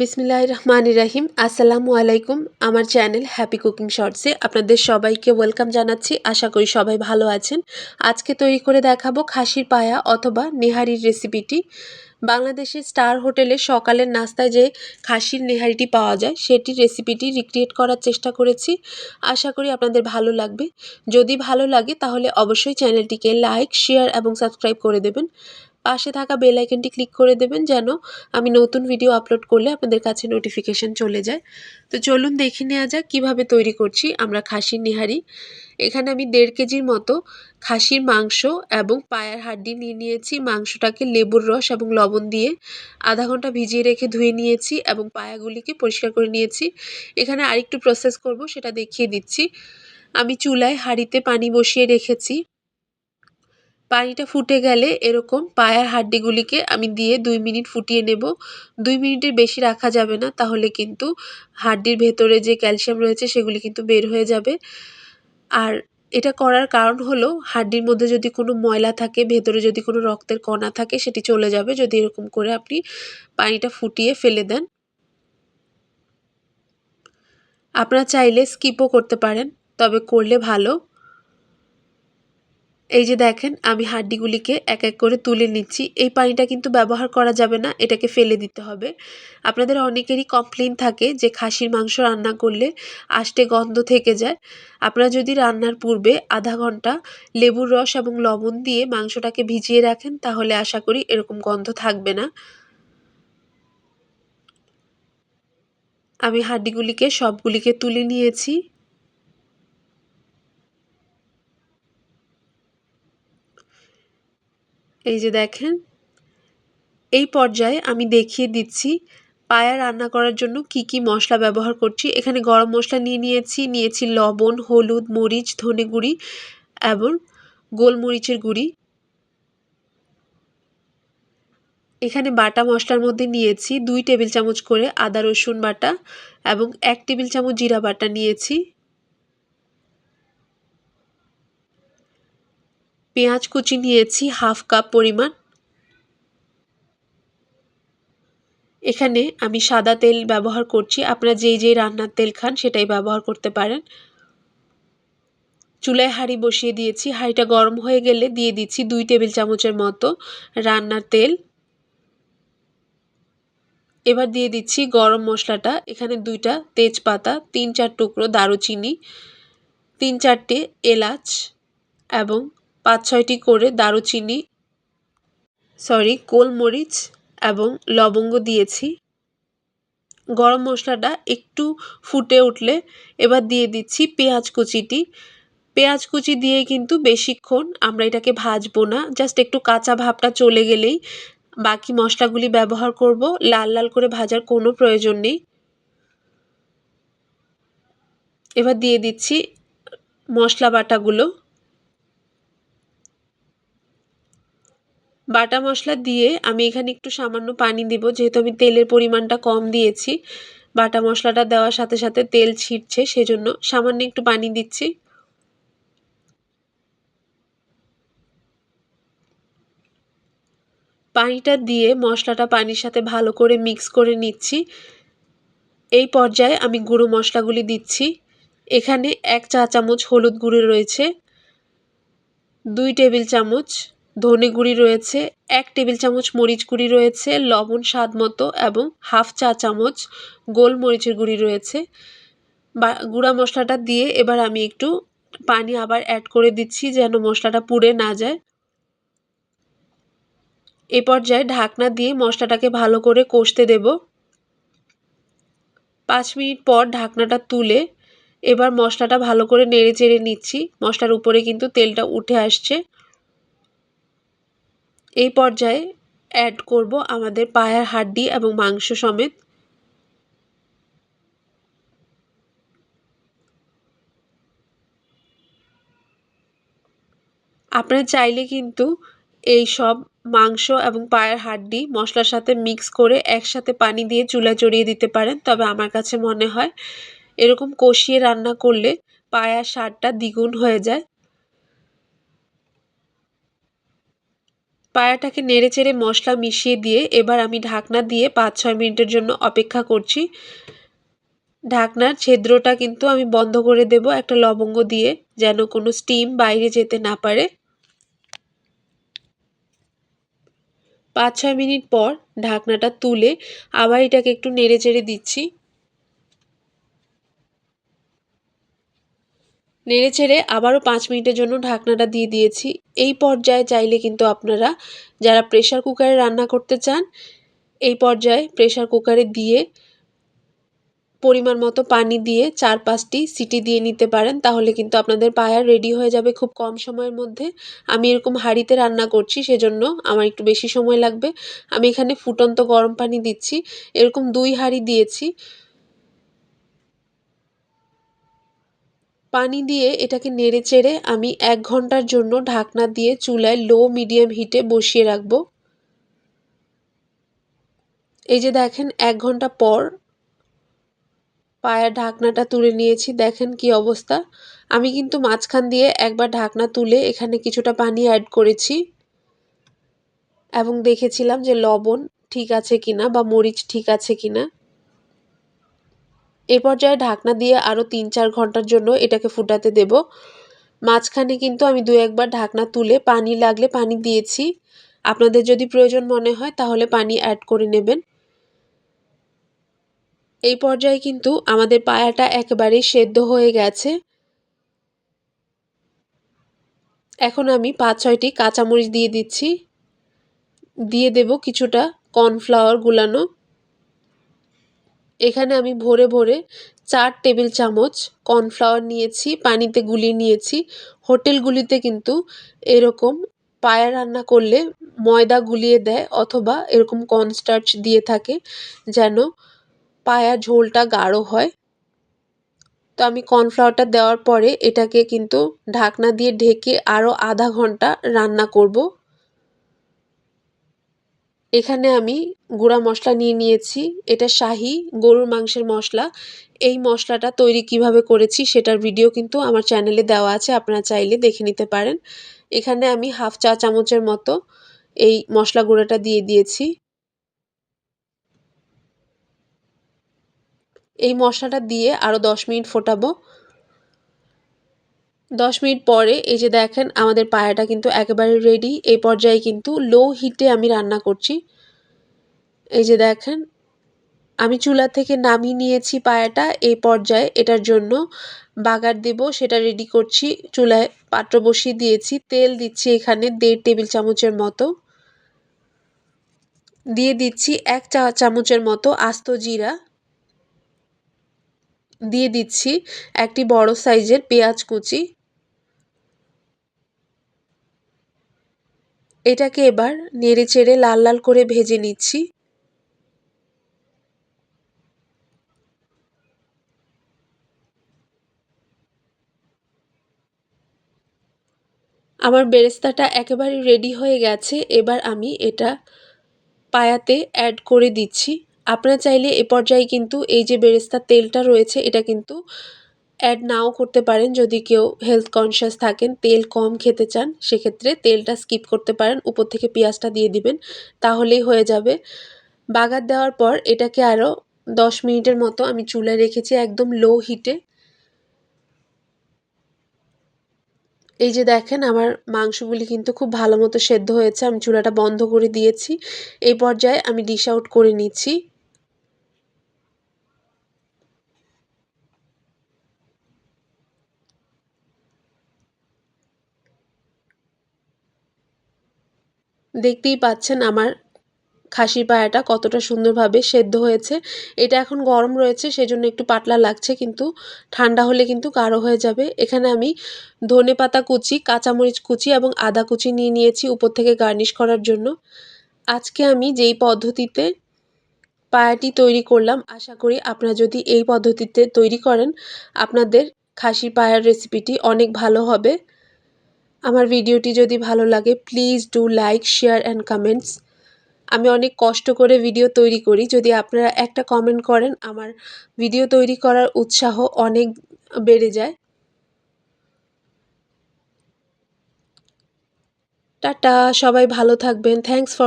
বিসমিল্লাহ রহমান রাহিম আসসালামু আলাইকুম। আমার চ্যানেল হ্যাপি কুকিং শর্টসে আপনাদের সবাইকে ওয়েলকাম জানাচ্ছি। আশা করি সবাই ভালো আছেন। আজকে তৈরি করে দেখাবো খাসির পায়া অথবা নেহারির রেসিপিটি। বাংলাদেশের স্টার হোটেলে সকালের নাস্তায় যে খাসির নেহারিটি পাওয়া যায় সেটির রেসিপিটি রিক্রিয়েট করার চেষ্টা করেছি। আশা করি আপনাদের ভালো লাগবে। যদি ভালো লাগে তাহলে অবশ্যই চ্যানেলটিকে লাইক, শেয়ার এবং সাবস্ক্রাইব করে দেবেন। পাশে থাকা বেল আইকনটি ক্লিক করে দেবেন যেন আমি নতুন ভিডিও আপলোড করলে আপনাদের কাছে নোটিফিকেশান চলে যায়। তো চলুন দেখে নেওয়া যাক কীভাবে তৈরি করছি আমরা খাসির নিহারি। এখানে আমি দেড় কেজির মতো খাসির মাংস এবং পায়ের হাড্ডি নিয়ে নিয়েছি। মাংসটাকে লেবুর রস এবং লবণ দিয়ে আধা ঘণ্টা ভিজিয়ে রেখে ধুয়ে নিয়েছি এবং পায়াগুলিকে পরিষ্কার করে নিয়েছি। এখানে আরেকটু প্রসেস করব, সেটা দেখিয়ে দিচ্ছি। আমি চুলায় হাঁড়িতে পানি বসিয়ে রেখেছি। পানিটা ফুটে গেলে এরকম পায়ের হাড্ডিগুলিকে আমি দিয়ে দুই মিনিট ফুটিয়ে নেব। দুই মিনিটের বেশি রাখা যাবে না, তাহলে কিন্তু হাড্ডির ভেতরে যে ক্যালসিয়াম রয়েছে সেগুলি কিন্তু বের হয়ে যাবে। আর এটা করার কারণ হলো হাড্ডির মধ্যে যদি কোনো ময়লা থাকে, ভেতরে যদি কোনো রক্তের কণা থাকে, সেটি চলে যাবে যদি এরকম করে আপনি পানিটা ফুটিয়ে ফেলে দেন। আপনারা চাইলে স্কিপও করতে পারেন, তবে করলে ভালো। এই যে দেখেন, আমি হাড্ডিগুলিকে এক এক করে তুলে নিচ্ছি। এই পানিটা কিন্তু ব্যবহার করা যাবে না, এটাকে ফেলে দিতে হবে। আপনাদের অনেকেরই কমপ্লেন থাকে যে খাসির মাংস রান্না করলে আষ্টে গন্ধ থেকে যায়। আপনারা যদি রান্নার পূর্বে আধা ঘণ্টা লেবুর রস এবং লবণ দিয়ে মাংসটাকে ভিজিয়ে রাখেন, তাহলে আশা করি এরকম গন্ধ থাকবে না। আমি হাড্ডিগুলিকে সবগুলিকে তুলে নিয়েছি। এই যে দেখেন, এই পর্যায়ে আমি দেখিয়ে দিচ্ছি পায়া রান্না করার জন্য কি কি মশলা ব্যবহার করছি। এখানে গরম মশলা নিয়ে নিয়েছি নিয়েছি লবণ, হলুদ, মরিচ, ধনে গুঁড়ি এবং গোলমরিচের গুঁড়ি। এখানে বাটা মশলার মধ্যে নিয়েছি দুই টেবিল চামচ করে আদা রসুন বাটা এবং এক টেবিল চামচ জিরা বাটা নিয়েছি। পেঁয়াজ কুচি নিয়েছি, হাফ কাপ পরিমাণ। এখানে আমি সাদা তেল ব্যবহার করছি। আপনারা যেই যেই রান্নার তেল খান, সেটাই ব্যবহার করতে পারেন। চুলায় হাঁড়ি বসিয়ে দিয়েছি। হাঁড়িটা গরম হয়ে গেলে দিয়ে দিচ্ছি দুই টেবিল চামচের মতো রান্নার তেল। এবার দিয়ে দিচ্ছি গরম মশলাটা। এখানে দুইটা তেজপাতা, তিন চার টুকরো দারুচিনি, তিন চারটে এলাচ এবং পাঁচ ছয়টি করে দারুচিনি, সরি, গোলমরিচ এবং লবঙ্গ দিয়েছি। গরম মশলাটা একটু ফুটে উঠলে এবার দিয়ে দিচ্ছি পেঁয়াজ কুচিটি। পেঁয়াজ কুচি দিয়ে কিন্তু বেশিক্ষণ আমরা এটাকে ভাজবো না, জাস্ট একটু কাঁচা ভাবটা চলে গেলেই বাকি মশলাগুলি ব্যবহার করব। লাল লাল করে ভাজার কোনো প্রয়োজন নেই। এবার দিয়ে দিচ্ছি মশলা বাটাগুলো। বাটা মশলা দিয়ে আমি এখানে একটু সামান্য পানি দিব, যেহেতু আমি তেলের পরিমাণটা কম দিয়েছি। বাটা মশলাটা দেওয়ার সাথে সাথে তেল ছিটছে, সেজন্য সামান্য একটু পানি দিচ্ছি। পানিটা দিয়ে মশলাটা পানির সাথে ভালো করে মিক্স করে নিচ্ছি। এই পর্যায়ে আমি গুঁড়ো মশলাগুলি দিচ্ছি। এখানে এক চা চামচ হলুদ গুঁড়ো রয়েছে, দুই টেবিল চামচ ধনে গুঁড়ি রয়েছে, এক টেবিল চামচ মরিচ গুঁড়ি রয়েছে, লবণ স্বাদ মতো এবং হাফ চা চামচ গোলমরিচের গুঁড়ি রয়েছে। বা, গুঁড়া মশলাটা দিয়ে এবার আমি একটু পানি আবার অ্যাড করে দিচ্ছি যেন মশলাটা পুড়ে না যায়। এ পর্যায়ে ঢাকনা দিয়ে মশলাটাকে ভালো করে কষতে দেব। পাঁচ মিনিট পর ঢাকনাটা তুলে এবার মশলাটা ভালো করে নেড়ে চেড়ে নিচ্ছি। মশলার উপরে কিন্তু তেলটা উঠে আসছে। এই পর্যায়ে অ্যাড করব আমাদের পায়ের হাড্ডি এবং মাংস সমেত। আপনারা চাইলে কিন্তু এই সব মাংস এবং পায়ের হাড্ডি মশলার সাথে মিক্স করে একসাথে পানি দিয়ে চুলা চড়িয়ে দিতে পারেন। তবে আমার কাছে মনে হয় এরকম কষিয়ে রান্না করলে পায়ার স্বাদটা দ্বিগুণ হয়ে যায়। পায়াটাকে নেড়ে চেড়ে মশলা মিশিয়ে দিয়ে এবার আমি ঢাকনা দিয়ে পাঁচ ছয় মিনিটের জন্য অপেক্ষা করছি। ঢাকনার ছিদ্রটা কিন্তু আমি বন্ধ করে দেব একটা লবঙ্গ দিয়ে, যেন কোনো স্টিম বাইরে যেতে না পারে। পাঁচ ছয় মিনিট পর ঢাকনাটা তুলে আবার এটাকে একটু নেড়ে চেড়ে দিচ্ছি। নেড়ে ছেড়ে আবারও পাঁচ মিনিটের জন্য ঢাকনাটা দিয়ে দিয়েছি। এই পর্যায়ে চাইলে কিন্তু আপনারা যারা প্রেশার কুকারে রান্না করতে চান, এই পর্যায়ে প্রেশার কুকারে দিয়ে পরিমাণ মতো পানি দিয়ে চার পাঁচটি সিটি দিয়ে নিতে পারেন, তাহলে কিন্তু আপনাদের পায়া রেডি হয়ে যাবে খুব কম সময়ের মধ্যে। আমি এরকম হাঁড়িতে রান্না করছি, সেজন্য আমার একটু বেশি সময় লাগবে। আমি এখানে ফুটন্ত গরম পানি দিচ্ছি। এরকম দুই হাঁড়ি দিয়েছি। পানি দিয়ে এটাকে নেড়ে চেড়ে আমি এক ঘণ্টার জন্য ঢাকনা দিয়ে চুলায় লো মিডিয়াম হিটে বসিয়ে রাখব। এই যে দেখেন, এক ঘণ্টা পর পায়ের ঢাকনাটা তুলে নিয়েছি, দেখেন কি অবস্থা। আমি কিন্তু মাঝখান দিয়ে একবার ঢাকনা তুলে এখানে কিছুটা পানি অ্যাড করেছি এবং দেখেছিলাম যে লবণ ঠিক আছে কিনা বা মরিচ ঠিক আছে কিনা। এ পর্যায়ে ঢাকনা দিয়ে আরও তিন চার ঘণ্টার জন্য এটাকে ফুটাতে দেব। মাঝখানে কিন্তু আমি দু একবার ঢাকনা তুলে পানি লাগলে পানি দিয়েছি। আপনাদের যদি প্রয়োজন মনে হয় তাহলে পানি অ্যাড করে নেবেন। এই পর্যায়ে কিন্তু আমাদের পায়াটা একেবারেই সেদ্ধ হয়ে গেছে। এখন আমি পাঁচ ছয়টি কাঁচামরিচ দিয়ে দিচ্ছি। দিয়ে দেব কিছুটা কর্নফ্লাওয়ার গুলানো। এখানে আমি ভরে ভরে চার টেবিল চামচ কর্নফ্লাওয়ার নিয়েছি, পানিতে গুলিয়ে নিয়েছি। হোটেলগুলিতে কিন্তু এরকম পায়া রান্না করলে ময়দা গুলিয়ে দেয় অথবা এরকম কর্নস্টার্চ দিয়ে থাকে যেন পায়া ঝোলটা গাঢ় হয়। তো আমি কর্নফ্লাওয়ারটা দেওয়ার পরে এটাকে কিন্তু ঢাকনা দিয়ে ঢেকে আরও আধা ঘণ্টা রান্না করব। এখানে আমি গুঁড়া মশলা নিয়ে নিয়েছি। এটা শাহি গরুর মাংসের মশলা। এই মশলাটা তৈরি কীভাবে করেছি সেটার ভিডিও কিন্তু আমার চ্যানেলে দেওয়া আছে, আপনারা চাইলে দেখে নিতে পারেন। এখানে আমি হাফ চা চামচের মতো এই মশলা গুঁড়াটা দিয়ে দিয়েছি। এই মশলাটা দিয়ে আরও দশ মিনিট ফোটাবো। দশ মিনিট পরে এই যে দেখেন, আমাদের পায়াটা কিন্তু একেবারে রেডি এই পর্যায়ে কিন্তু লো হিটে আমি রান্না করছি। এই যে দেখেন, আমি চুলা থেকে নামিয়ে নিয়েছি পায়াটা। এই পর্যায়ে এটার জন্য বাগার দেব, সেটা রেডি করছি। চুলায় পাত্র বসিয়ে দিয়েছি। তেল দিচ্ছি এখানে দেড় টেবিল চামচের মতো। দিয়ে দিচ্ছি এক চা চামচের মতো আস্ত জিরা। দিয়ে দিচ্ছি একটি বড় সাইজের পেঁয়াজ কুচি। এটাকে এবার নেড়ে চেড়ে লাল লাল করে ভেজে নিচ্ছি। আমার বেরেস্তাটা একেবারে রেডি হয়ে গেছে, এবার আমি এটা পায়াতে অ্যাড করে দিচ্ছি। আপনারা চাইলে এ পর্যায়ে কিন্তু এই যে বেরেস্তার তেলটা রয়েছে, এটা কিন্তু অ্যাড নাও করতে পারেন। যদি কেউ হেলথ কনসিয়াস থাকেন, তেল কম খেতে চান, সেক্ষেত্রে তেলটা স্কিপ করতে পারেন। উপর থেকে পেঁয়াজটা দিয়ে দিবেন, তাহলেই হয়ে যাবে। বাগার দেওয়ার পর এটাকে আরও দশ মিনিটের মতো আমি চুলায় রেখেছি একদম লো হিটে এই যে দেখেন, আমার মাংসগুলি কিন্তু খুব ভালো মতো সেদ্ধ হয়েছে। আমি চুলাটা বন্ধ করে দিয়েছি। এই পর্যায়ে আমি ডিশ আউট করে নিচ্ছি। দেখতেই পাচ্ছেন আমার খাসির পায়াটা কতটা সুন্দরভাবে সেদ্ধ হয়েছে। এটা এখন গরম রয়েছে, সেজন্য একটু পাতলা লাগছে, কিন্তু ঠান্ডা হলে কিন্তু গাঢ় হয়ে যাবে। এখানে আমি ধনে পাতা কুচি, কাঁচামরিচ কুচি এবং আদা কুচি নিয়ে নিয়েছি উপর থেকে গার্নিশ করার জন্য। আজকে আমি যেই পদ্ধতিতে পায়াটি তৈরি করলাম, আশা করি আপনারা যদি এই পদ্ধতিতে তৈরি করেন, আপনাদের খাসির পায়ার রেসিপিটি অনেক ভালো হবে। আমার ভিডিওটি যদি ভালো লাগে please do like share and comments আমি অনেক কষ্ট করে ভিডিও তৈরি করি। যদি আপনারা একটা কমেন্ট করেন, আমার ভিডিও তৈরি করার উৎসাহ অনেক বেড়ে যায়। টাটা, সবাই ভালো থাকবেন। Thanks for